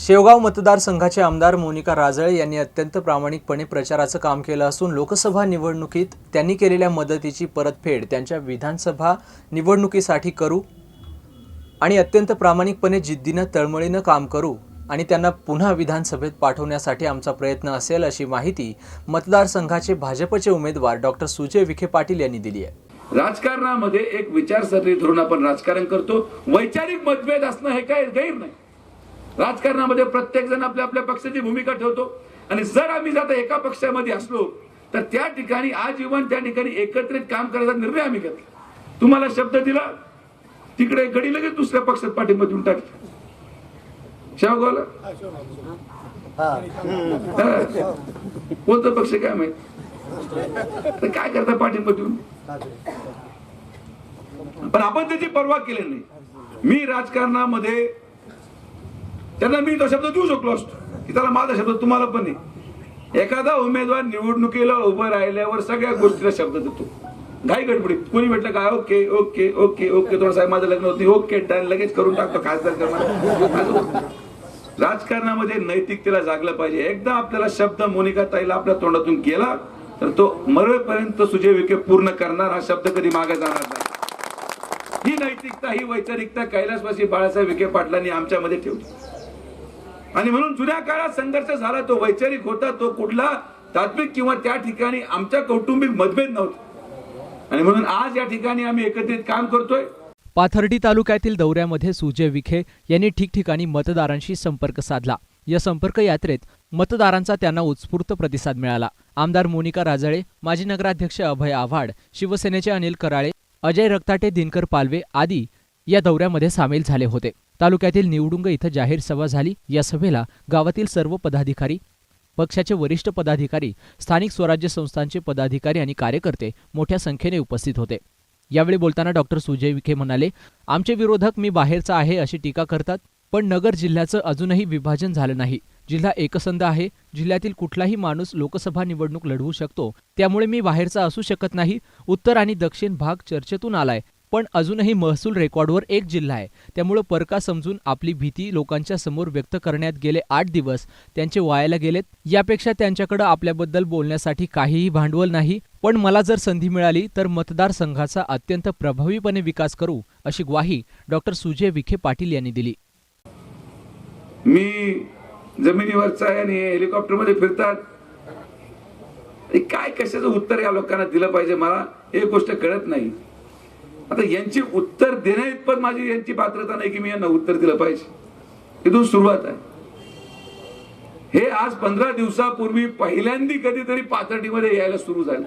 शेवगाव मतदारसंघाचे आमदार मोनिका राजळे यांनी अत्यंत प्रामाणिकपणे प्रचाराचं काम केलं असून लोकसभा निवडणुकीत त्यांनी केलेल्या मदतीची परतफेड त्यांच्या विधानसभा निवडणुकीसाठी करू आणि अत्यंत प्रामाणिकपणे जिद्दीनं तळमळीनं काम करू आणि त्यांना पुन्हा विधानसभेत पाठवण्यासाठी आमचा प्रयत्न असेल अशी माहिती मतदारसंघाचे भाजपचे उमेदवार डॉक्टर सुजय विखे पाटील यांनी दिली आहे. राजकारणामध्ये एक विचारसरणी धरून आपण राजकारण करतो. वैचारिक मतभेद असणं हे काय गैर नाही. राजकारणामध्ये प्रत्येक जण आपल्या आपल्या पक्षाची भूमिका ठेवतो. आणि जर आम्ही जर आता एका पक्षामध्ये असलो तर त्या ठिकाणी आजीवन त्या ठिकाणी एकत्रित काम करायचा निर्णय आम्ही घेतला. तुम्हाला शब्द दिला तिकडे गडी लगेच दुसऱ्या पक्षात पाठिंबा देऊन टाकला शेवगावला हा. पक्ष काय माहीत? तर काय करता पाठिंबा देऊन पण आपण त्याची पर्वा केली नाही. मी राजकारणामध्ये त्यांना मी तो शब्द देऊ शकलो असतो की त्याला माझा शब्द तुम्हाला पण नाही. एखादा उमेदवार निवडणुकीला उभं राहिल्यावर सगळ्या गोष्टीला शब्द देतो. घाई गडबडीत. कोणी म्हटलं काय ओके ओके ओके ओके थोडं साहेब माझं लग्न होत ओके डन लगेच करून टाकतो खासदार राजकारणामध्ये नैतिकतेला जागलं पाहिजे. एकदा आपल्याला शब्द मोनिका ताईला आपल्या तोंडातून गेला तर तो मरेपर्यंत सुजय विखे पूर्ण करणार हा शब्द कधी मागे जाणार नाही. ही नैतिकता ही वैचारिकता कैलासवासी बाळासाहेब विखे पाटलांनी आमच्यामध्ये ठेवली. आणि म्हणून जुन्या काळात संघर्ष झाला तो वैचारिक होता तो कुठला तात्विक किंवा त्या ठिकाणी आमच्या कौटुंबिक मतभेद नव्हता. आणि म्हणून आज या ठिकाणी आम्ही एकत्रित काम करतोय. पाथर्डी तालुक्यातील दौऱ्यामध्ये सुजय विखे यांनी ठिकठिकाणी मतदारांशी संपर्क साधला. या संपर्क यात्रेत मतदारांचा त्यांना उत्स्फूर्त प्रतिसाद मिळाला. आमदार मोनिका राजळे माजी नगराध्यक्ष अभय आव्हाड शिवसेनेचे अनिल कराळे अजय रक्ताटे दिनकर पालवे आदी या दौऱ्यामध्ये सामील झाले होते. तालुक्यातील निवडुंग इथं जाहीर सभा झाली. या सभेला गावातील सर्व पदाधिकारी पक्षाचे वरिष्ठ पदाधिकारी स्थानिक स्वराज्य संस्थांचे पदाधिकारी आणि कार्यकर्ते मोठ्या संख्येने उपस्थित होते. यावेळी बोलताना डॉक्टर सुजय विखे म्हणाले आमचे विरोधक मी बाहेरचा आहे अशी टीका करतात पण नगर जिल्ह्याचं अजूनही विभाजन झालं नाही. जिल्हा एकसंध आहे. जिल्ह्यातील कुठलाही माणूस लोकसभा निवडणूक लढवू शकतो. त्यामुळे मी बाहेरचा असू शकत नाही. उत्तर आणि दक्षिण भाग चर्चेतून आलाय. पण अजूनही महसूल रेकॉर्डवर एक जिल्हा आहे. त्यामुळं परका समजून आपली भीती लोकांच्या समोर व्यक्त करण्यात गेले आठ दिवस. त्यांचे वायाला गेलेत. यापेक्षा त्यांच्याकडे आपल्याबद्दल बोलण्यासाठी काहीही भांडवल नाही. पण मला जर संधी मिळाली तर मतदारसंघाचा अत्यंत प्रभावीपणे विकास करू अशी ग्वाही डॉक्टर सुजय विखे पाटील यांनी दिली. मी जमिनीवरचा आहे आणि हेलिकॉप्टरमध्ये फिरतात. काय कशाचं उत्तर या लोकांना दिलं पाहिजे मला? एक गोष्ट कळत नाही. आता यांची उत्तर देण्या इतपत माझी यांची पात्रता नाही की मी यांना उत्तर दिलं पाहिजे. इथून सुरुवात आहे. हे आज पंधरा दिवसापूर्वी पहिल्यांदी कधीतरी पाथर्डीमध्ये यायला सुरू झालं.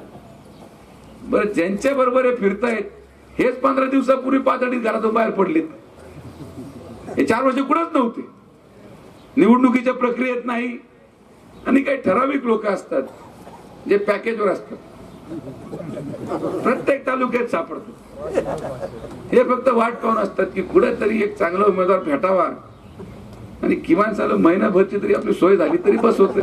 बरं ज्यांच्या बरोबर हे फिरतायत हेच पंधरा दिवसापूर्वी पाथर्डीत घरातून बाहेर पडलेत. हे चार वर्ष कुठंच नव्हते. निवडणुकीच्या प्रक्रियेत नाही. आणि काही ठराविक लोक असतात जे पॅकेजवर असतात. प्रत्येक तालुक्यात सापडतो. हे फक्त वाट पाहून असतात की कुठेतरी एक चांगला उमेदवार भेटावा. आणि किमान चालू महिनाभरची तरी आपली सोय झाली तरी बस होते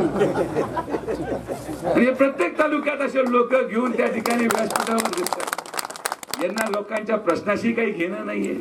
आणि हे प्रत्येक तालुक्यात असे लोक घेऊन त्या ठिकाणी व्यासपीठावर दिसतात. यांना लोकांच्या प्रश्नाशी काही घेणं नाहीये.